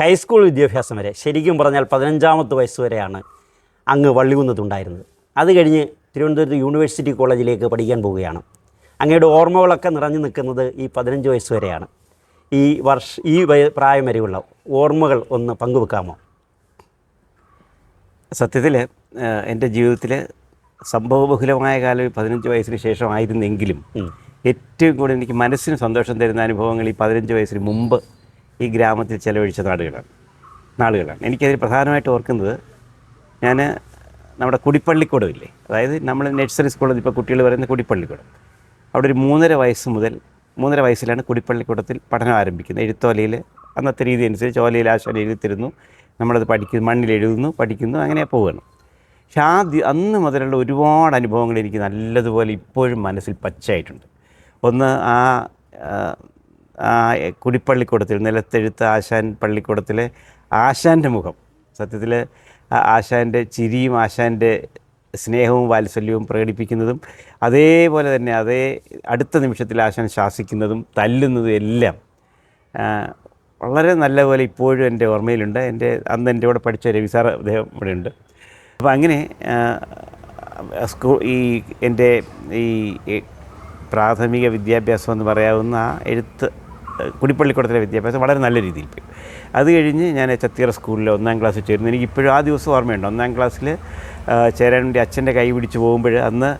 High school വിദ്യാഭ്യാസം വരെ ശരിക്കും പറഞ്ഞാൽ പതിനഞ്ചാമത്തെ വയസ്സ് വരെയാണ് അങ്ങ് വള്ളികുന്നത്തുണ്ടായിരുന്നത് അത് കഴിഞ്ഞ് തിരുവനന്തപുരത്ത് യൂണിവേഴ്സിറ്റി കോളേജിലേക്ക് പഠിക്കാൻ പോവുകയാണ്. അങ്ങയുടെ ഓർമ്മകളൊക്കെ നിറഞ്ഞു നിൽക്കുന്നത് ഈ പതിനഞ്ച് വയസ്സ് വരെയാണ്. ഈ വർഷ ഈ വയ- പ്രായം വരെയുള്ള ഓർമ്മകൾ ഒന്ന് പങ്കുവെക്കാമോ? സത്യത്തിൽ എന്റെ ജീവിതത്തിൽ സംഭവബഹുലമായ കാലം ഈ പതിനഞ്ച് വയസ്സിന് ശേഷമായിരുന്നെങ്കിലും ഏറ്റവും കൂടുതൽ എനിക്ക് മനസ്സിന് സന്തോഷം തരുന്ന അനുഭവങ്ങൾ ഈ പതിനഞ്ച് വയസ്സിന് മുമ്പ് ഈ ഗ്രാമത്തിൽ ചെലവഴിച്ച നാടുകളാണ്. നാളുകളാണ് എനിക്കതിൽ പ്രധാനമായിട്ട് ഓർക്കുന്നത് ഞാൻ നമ്മുടെ കുടിപ്പള്ളിക്കൂടമില്ലേ? അതായത് നമ്മൾ നഴ്സറി സ്കൂളിൽ ഇപ്പോൾ കുട്ടികൾ പറയുന്ന കുടിപ്പള്ളിക്കൂടം. അവിടെ ഒരു മൂന്നര വയസ്സ് മുതൽ മൂന്നര വയസ്സിലാണ് കുടിപ്പള്ളിക്കൂടത്തിൽ പഠനം ആരംഭിക്കുന്നത്. എഴുത്തോലയിൽ അന്നത്തെ രീതി അനുസരിച്ച് ഓലയിൽ ആശാൻ എഴുതിത്തരുന്നു. നമ്മളത് പഠിക്കുന്നു മണ്ണിൽ എഴുതുന്നു പഠിക്കുന്നു അങ്ങനെ പോവുകയാണ്. പക്ഷെ ആ അന്ന് മുതലുള്ള ഒരുപാട് അനുഭവങ്ങൾ എനിക്ക് നല്ലതുപോലെ ഇപ്പോഴും മനസ്സിൽ പച്ചയായിട്ടുണ്ട്. ഒന്ന് ആ കുടിപ്പള്ളിക്കൂടത്തിൽ നിലത്തെഴുത്ത് ആശാൻ പള്ളിക്കൂടത്തിലെ ആശാന്റെ മുഖം. സത്യത്തിൽ ആശാന്റെ ചിരിയും ആശാന്റെ സ്നേഹവും വാത്സല്യവും പ്രകടിപ്പിക്കുന്നതും അതേപോലെ തന്നെ അതേ അടുത്ത നിമിഷത്തിൽ ആശാൻ ശാസിക്കുന്നതും തല്ലുന്നതും എല്ലാം വളരെ നല്ലപോലെ ഇപ്പോഴും എന്റെ ഓർമ്മയിലുണ്ട്. എന്റെ അന്ന് എന്റെ കൂടെ പഠിച്ച രവി സാർ അദ്ദേഹം ഇവിടെ ഉണ്ട്. അപ്പോൾ അങ്ങനെ സ്കൂൾ ഈ എന്റെ ഈ പ്രാഥമിക വിദ്യാഭ്യാസം എന്ന് പറയാവുന്ന എഴുത്ത് കുടിപ്പള്ളിക്കൂടത്തിലെ വിദ്യാഭ്യാസം വളരെ നല്ല രീതിയിൽ പോയി. അത് കഴിഞ്ഞ് ഞാൻ ചത്തിയറ സ്കൂളിൽ ഒന്നാം ക്ലാസ്സിൽ ചേർന്നു എനിക്കിപ്പോഴും ആ ദിവസം ഓർമ്മയുണ്ട്. ഒന്നാം ക്ലാസ്സിൽ ചേരാൻ വേണ്ടി അച്ഛന്റെ കൈ പിടിച്ച് പോകുമ്പോൾ അന്ന്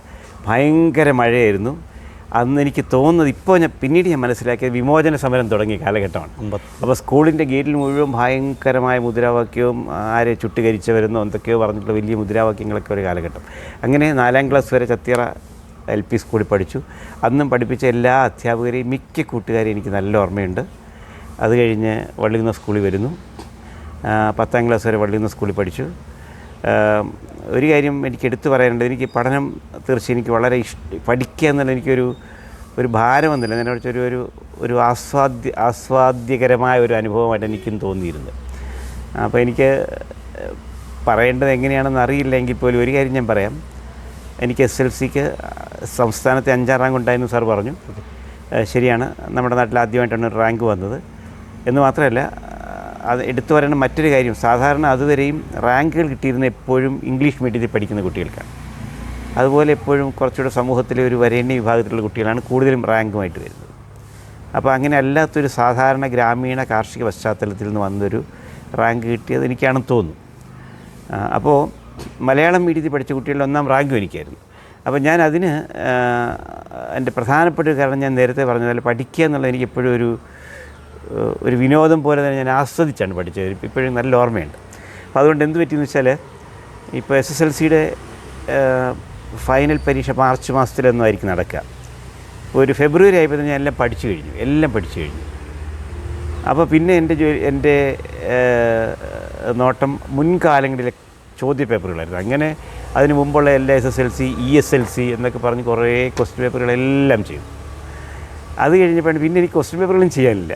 ഭയങ്കര മഴയായിരുന്നു. അന്ന് എനിക്ക് തോന്നുന്നത് ഇപ്പോൾ ഞാൻ പിന്നീട് ഞാൻ മനസ്സിലാക്കിയത് വിമോചന സമരം തുടങ്ങിയ കാലഘട്ടമാണ്. അപ്പോൾ സ്കൂളിന്റെ ഗേറ്റിൽ മുഴുവൻ ഭയങ്കരമായ മുദ്രാവാക്യവും ആരെ ചുട്ടുകരിച്ചവരെന്നോ എന്തൊക്കെയോ പറഞ്ഞിട്ടുള്ള വലിയ മുദ്രാവാക്യങ്ങളൊക്കെ ഒരു കാലഘട്ടം. അങ്ങനെ നാലാം ക്ലാസ് വരെ ചത്തിയറ എൽ പി സ്കൂളിൽ പഠിച്ചു. അന്നും പഠിപ്പിച്ച എല്ലാ അധ്യാപകരെയും മിക്ക കൂട്ടുകാരെയും എനിക്ക് നല്ല ഓർമ്മയുണ്ട്. അത് കഴിഞ്ഞ് വള്ളിയുന്ന സ്കൂളിൽ വരുന്നു. പത്താം ക്ലാസ് വരെ വള്ളിയുന്ന സ്കൂളിൽ പഠിച്ചു. ഒരു കാര്യം എനിക്ക് എടുത്തു പറയാനുണ്ട്. എനിക്ക് പഠനം തീർച്ചയായും എനിക്ക് വളരെ ഇഷ്ട പഠിക്കുക എന്നുള്ള എനിക്കൊരു ഒരു ഭാരമൊന്നുമില്ല എന്നെ മറിച്ച് ഒരു ഒരു ആസ്വാദ്യ ആസ്വാദ്യകരമായ ഒരു അനുഭവമായിട്ട് എനിക്കും തോന്നിയിരുന്നത് അപ്പോൾ എനിക്ക് പറയേണ്ടത് എങ്ങനെയാണെന്ന് അറിയില്ലെങ്കിൽ പോലും ഒരു കാര്യം ഞാൻ പറയാം. എനിക്ക് എസ് എൽ സിക്ക് സംസ്ഥാനത്തെ അഞ്ചാം റാങ്ക് ഉണ്ടായിരുന്നു സാർ പറഞ്ഞു. ശരിയാണ്. നമ്മുടെ നാട്ടിൽ ആദ്യമായിട്ടാണ് ഒരു റാങ്ക് വന്നത്. എന്ന് മാത്രമല്ല അത് എടുത്തു പറയുന്ന മറ്റൊരു കാര്യം സാധാരണ അതുവരെയും റാങ്കുകൾ കിട്ടിയിരുന്ന എപ്പോഴും ഇംഗ്ലീഷ് മീഡിയത്തിൽ പഠിക്കുന്ന കുട്ടികൾക്കാണ്. അതുപോലെ എപ്പോഴും കുറച്ചുകൂടെ സമൂഹത്തിലെ ഒരു വരേണ്യ വിഭാഗത്തിലുള്ള കുട്ടികളാണ് കൂടുതലും റാങ്കുമായിട്ട് വരുന്നത്. അപ്പോൾ അങ്ങനെ അല്ലാത്തൊരു സാധാരണ ഗ്രാമീണ കാർഷിക പശ്ചാത്തലത്തിൽ നിന്ന് വന്നൊരു റാങ്ക് കിട്ടിയത് എനിക്കാണെന്ന് തോന്നുന്നു. അപ്പോൾ മലയാളം മീഡിയത്തിൽ പഠിച്ച കുട്ടികളുടെ ഒന്നാം റാങ്ക് എനിക്കായിരുന്നു. അപ്പോൾ ഞാൻ അതിന് എന്റെ പ്രധാനപ്പെട്ട ഒരു കാരണം ഞാൻ നേരത്തെ പറഞ്ഞതുപോലെ പഠിക്കുക എന്നുള്ളത് എനിക്ക് എപ്പോഴും ഒരു ഒരു വിനോദം പോലെ തന്നെ ഞാൻ ആസ്വദിച്ചാണ് പഠിച്ചത്. ഇപ്പോഴും നല്ല ഓർമ്മയുണ്ട്. അപ്പോൾ അതുകൊണ്ട് എന്ത് പറ്റിയെന്ന് വെച്ചാൽ ഇപ്പോൾ എസ് എസ് എൽ സിയുടെ ഫൈനൽ പരീക്ഷ മാർച്ച് മാസത്തിലൊന്നും ആയിരിക്കും നടക്കുക. ഒരു ഫെബ്രുവരി ആയപ്പോൾ ഞാൻ എല്ലാം പഠിച്ചു കഴിഞ്ഞു. എല്ലാം പഠിച്ചു കഴിഞ്ഞു. അപ്പോൾ പിന്നെ എന്റെ ജോലി എന്റെ നോട്ടം മുൻകാലങ്ങളിലെ ചോദ്യ പേപ്പറുകളായിരുന്നു അങ്ങനെ അതിന് മുമ്പുള്ള എല്ലാ S S L C E S L C എന്നൊക്കെ പറഞ്ഞ് കുറേ ക്വസ്റ്റ്യൻ പേപ്പറുകളെല്ലാം ചെയ്തു. അത് കഴിഞ്ഞപ്പോഴാണ് പിന്നെ എനിക്ക് ക്വസ്റ്റ്യൻ പേപ്പറുകളും ചെയ്യാനില്ല.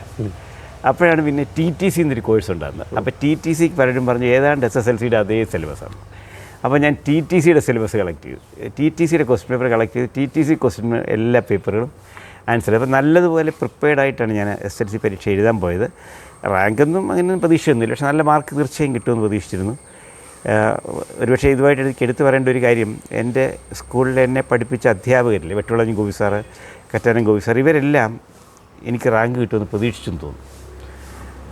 അപ്പോഴാണ് പിന്നെ ടി ടി സി എന്നൊരു കോഴ്സ് ഉണ്ടാകുന്നത് അപ്പോൾ ടി ടി സിക്ക് പലരും പറഞ്ഞു ഏതാണ്ട് എസ് എസ് എൽ സിയുടെ അതേ സിലബസാണ് അപ്പോൾ ഞാൻ ടി ടി സിയുടെ സിലബസ് കളക്ട് ചെയ്തു. ടി ടി സിയുടെ ക്വസ്റ്റ്യൻ പേപ്പർ കളക്ട് ചെയ്ത് ടി ടി സി ക്വസ്റ്റ്യൻ എല്ലാ പേപ്പറുകളും ആൻസർ അപ്പോൾ നല്ലതുപോലെ പ്രിപ്പയർഡ് ആയിട്ടാണ് ഞാൻ എസ് എൽ സി പരീക്ഷ എഴുതാൻ പോയത്. റാങ്കൊന്നും അങ്ങനെ പ്രതീക്ഷയൊന്നുമില്ല. പക്ഷേ നല്ല മാർക്ക് തീർച്ചയായും കിട്ടുമെന്ന് പ്രതീക്ഷിച്ചിരുന്നു. ഒരുപക്ഷെ ഇതുമായിട്ട് എനിക്ക് എടുത്തു പറയേണ്ട ഒരു കാര്യം എന്റെ സ്കൂളിൽ എന്നെ പഠിപ്പിച്ച അധ്യാപകരില്ലേ വെട്ടുളഞ്ഞ് ഗോപി സാറ് കറ്റാനം ഗോപി സാർ ഇവരെല്ലാം എനിക്ക് റാങ്ക് കിട്ടുമെന്ന് പ്രതീക്ഷിച്ചെന്ന് തോന്നുന്നു.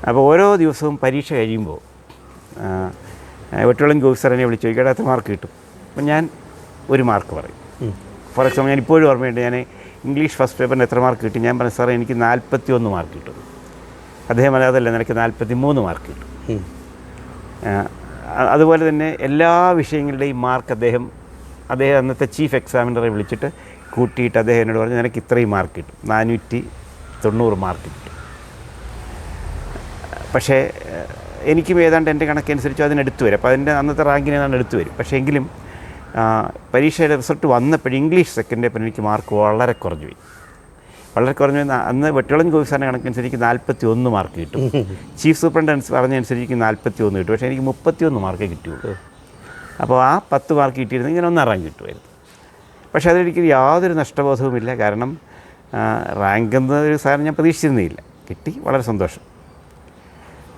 അപ്പോൾ ഓരോ ദിവസവും പരീക്ഷ കഴിയുമ്പോൾ വെട്ടുളം ഗോപി സാറിനെ എന്നെ വിളിച്ചു ചോദിക്കാത്ത എത്ര മാർക്ക് കിട്ടും? അപ്പം ഞാൻ ഒരു മാർക്ക് പറയും. ഫോർ എക്സാമ്പിൾ ഞാൻ ഇപ്പോഴും ഓർമ്മയുണ്ട് ഞാൻ ഇംഗ്ലീഷ് ഫസ്റ്റ് പേപ്പറിന് എത്ര മാർക്ക് കിട്ടി? ഞാൻ പറഞ്ഞു സാറേ എനിക്ക് നാൽപ്പത്തി ഒന്ന് മാർക്ക് കിട്ടും അദ്ദേഹം അതല്ല നിനക്ക് നാൽപ്പത്തി മൂന്ന് മാർക്ക് കിട്ടും അതുപോലെ തന്നെ എല്ലാ വിഷയങ്ങളുടെയും മാർക്ക് അദ്ദേഹം അദ്ദേഹം അന്നത്തെ ചീഫ് എക്സാമിനറെ വിളിച്ചിട്ട് കൂട്ടിയിട്ട് അദ്ദേഹം എന്നോട് പറഞ്ഞു നിനക്ക് ഇത്രയും മാർക്ക് കിട്ടും. നാനൂറ്റി തൊണ്ണൂറ് മാർക്ക് കിട്ടും. പക്ഷേ എനിക്കും ഏതാണ്ട് എന്റെ കണക്കനുസരിച്ച് അതിനെടുത്തു വരും. അപ്പോൾ അതിന്റെ അന്നത്തെ റാങ്കിന് ഏതാണ്ട് എടുത്തു വരും. പക്ഷേ എങ്കിലും പരീക്ഷയുടെ റിസൾട്ട് വന്നപ്പോഴും ഇംഗ്ലീഷ് സെക്കൻഡ് പേപ്പറിന് എനിക്ക് മാർക്ക് വളരെ കുറഞ്ഞു പോയി. വളരെ കുറഞ്ഞ അന്ന് വെട്ടുളം കോവിസാറിന്റെ കണക്കനുസരിച്ച് നാൽപ്പത്തി ഒന്ന് മാർക്ക് കിട്ടും. ചീഫ് സൂപ്രണ്ടൻസ് പറഞ്ഞനുസരിച്ച് നാൽപ്പത്തി ഒന്ന് കിട്ടും. പക്ഷേ എനിക്ക് മുപ്പത്തി ഒന്ന് മാർക്കേ കിട്ടിയുള്ളൂ. അപ്പോൾ ആ പത്ത് മാർക്ക് കിട്ടിയിരുന്നെങ്കിൽ ഒന്നാം റാങ്ക് കിട്ടുമായിരുന്നു. പക്ഷേ അതിലെനിക്ക് യാതൊരു നഷ്ടബോധവുമില്ല കാരണം റാങ്ക് എന്ന ഒരു സാധനം ഞാൻ പ്രതീക്ഷിച്ചിരുന്നില്ല. കിട്ടി വളരെ സന്തോഷം.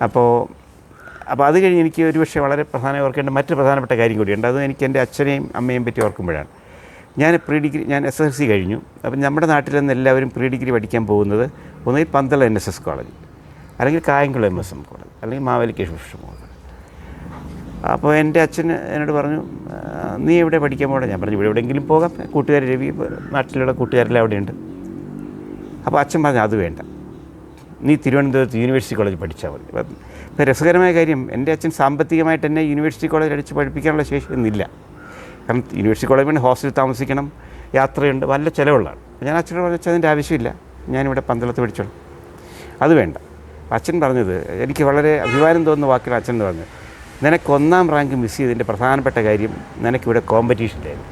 അപ്പോൾ അപ്പോൾ അത് കഴിഞ്ഞ് എനിക്ക് ഒരു പക്ഷേ വളരെ പ്രധാന ഓർക്കേണ്ട മറ്റു പ്രധാനപ്പെട്ട കാര്യം കൂടിയുണ്ട്. അത് എനിക്ക് എന്റെ അച്ഛനെയും അമ്മയെയും പറ്റി ഓർക്കുമ്പോഴാണ്. ഞാൻ പ്രീ ഡിഗ്രി ഞാൻ എസ് എൽ സി കഴിഞ്ഞു. അപ്പം നമ്മുടെ നാട്ടിൽ നിന്ന് എല്ലാവരും പ്രീ ഡിഗ്രി പഠിക്കാൻ പോകുന്നത് ഒന്നുകിൽ Pandalam N S S college അല്ലെങ്കിൽ Kayamkulam M S M college അല്ലെങ്കിൽ മാവേലിക്ക കോളേജ് അപ്പോൾ എന്റെ അച്ഛൻ എന്നോട് പറഞ്ഞു നീ എവിടെ പഠിക്കാൻ പോകണം ഞാൻ പറഞ്ഞു ഇവിടെ എവിടെയെങ്കിലും പോകാം. കൂട്ടുകാർ രവി നാട്ടിലുള്ള കൂട്ടുകാരെല്ലാം അവിടെയുണ്ട്. അപ്പോൾ അച്ഛൻ പറഞ്ഞു അത് വേണ്ട. നീ തിരുവനന്തപുരത്ത് യൂണിവേഴ്സിറ്റി കോളേജ് പഠിച്ചാൽ മതി. ഇപ്പം രസകരമായ കാര്യം എന്റെ അച്ഛൻ സാമ്പത്തികമായിട്ട് എന്നെ യൂണിവേഴ്സിറ്റി കോളേജ് അടിച്ച് പഠിപ്പിക്കാനുള്ള ശേഷിയൊന്നുമില്ല കാരണം യൂണിവേഴ്സിറ്റി കോളേജ് വേണ്ടി ഹോസ്റ്റലിൽ താമസിക്കണം യാത്രയുണ്ട് വല്ല ചിലവുള്ളതാണ്. ഞാൻ അച്ഛനോട് പറഞ്ഞു "അച്ഛാ, അതിന്റെ ആവശ്യമില്ല. ഞാനിവിടെ പന്തളത്ത് പഠിച്ചോളാം അത് വേണ്ട. അച്ഛൻ പറഞ്ഞത് എനിക്ക് വളരെ അഭിമാനം തോന്നുന്ന വാക്കിൽ അച്ഛൻ പറഞ്ഞു നിനക്ക് ഒന്നാം റാങ്ക് മിസ് ചെയ്തതിന്റെ പ്രധാനപ്പെട്ട കാര്യം നിനക്കിവിടെ കോമ്പറ്റീഷനിലായിരുന്നു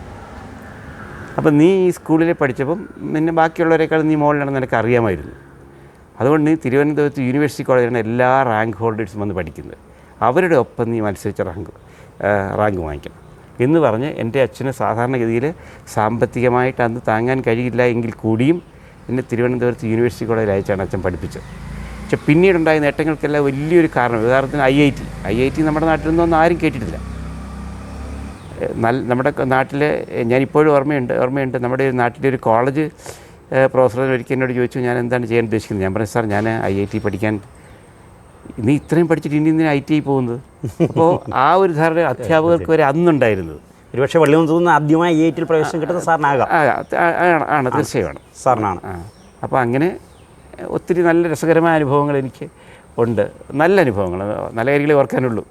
അപ്പം നീ ഈ സ്കൂളിൽ പഠിച്ചപ്പം നിന്നെ ബാക്കിയുള്ളവരെക്കാൾ നീ മുകളിലാണ് നിനക്ക് അറിയാമായിരുന്നു. അതുകൊണ്ട് നീ തിരുവനന്തപുരത്ത് യൂണിവേഴ്സിറ്റി കോളേജിലാണ് എല്ലാ റാങ്ക് ഹോൾഡേഴ്സും വന്ന് പഠിക്കുന്നത്. അവരുടെ ഒപ്പം നീ മത്സരിച്ച റാങ്ക് റാങ്ക് വാങ്ങിക്കണം. എന്ന് പറഞ്ഞ് എന്റെ അച്ഛന് സാധാരണഗതിയിൽ സാമ്പത്തികമായിട്ട് അന്ന് താങ്ങാൻ കഴിയില്ല എങ്കിൽ കൂടിയും എന്നെ തിരുവനന്തപുരത്ത് യൂണിവേഴ്സിറ്റി കോളേജിൽ അയച്ചാണ് അച്ഛൻ പഠിപ്പിച്ചത്. പക്ഷെ പിന്നീടുണ്ടായ നേട്ടങ്ങൾക്കെല്ലാം വലിയൊരു കാരണം ഉദാഹരണത്തിന് I I T I I T നമ്മുടെ നാട്ടിൽ നിന്നൊന്നും ആരും കേട്ടിട്ടില്ല. നല്ല നമ്മുടെ നാട്ടിൽ ഞാനിപ്പോഴും ഓർമ്മയുണ്ട് ഓർമ്മയുണ്ട് നമ്മുടെ നാട്ടിലെ ഒരു കോളേജ് പ്രൊഫസർ ഒരിക്കൽ എന്നോട് ചോദിച്ചു ഞാൻ എന്താണ് ചെയ്യാൻ ഉദ്ദേശിക്കുന്നത്? ഞാൻ പറഞ്ഞു സാർ ഞാൻ ഐ ഐ ടി പഠിക്കാൻ നീ ഇത്രയും പഠിച്ചിട്ട് ഇനി ഇന്നിനെ ഐ ടി ഐ പോകുന്നത്? അപ്പോൾ ആ ഒരു ധാരണ അധ്യാപകർക്ക് വരെ അന്നുണ്ടായിരുന്നത്. ഒരുപക്ഷെ വള്ളികുന്നത്ത് തോന്നുന്ന ആദ്യമായി ഐ ടിയിൽ പ്രവേശനം കിട്ടുന്ന സാറിനാകാം. ആണ് തീർച്ചയാണ് തീർച്ചയായും സാറിനാണ്. അപ്പോൾ അങ്ങനെ ഒത്തിരി നല്ല രസകരമായ അനുഭവങ്ങൾ എനിക്ക് ഉണ്ട്. നല്ല അനുഭവങ്ങൾ നല്ല കാര്യങ്ങളെ ഓർക്കാനുള്ളൂ.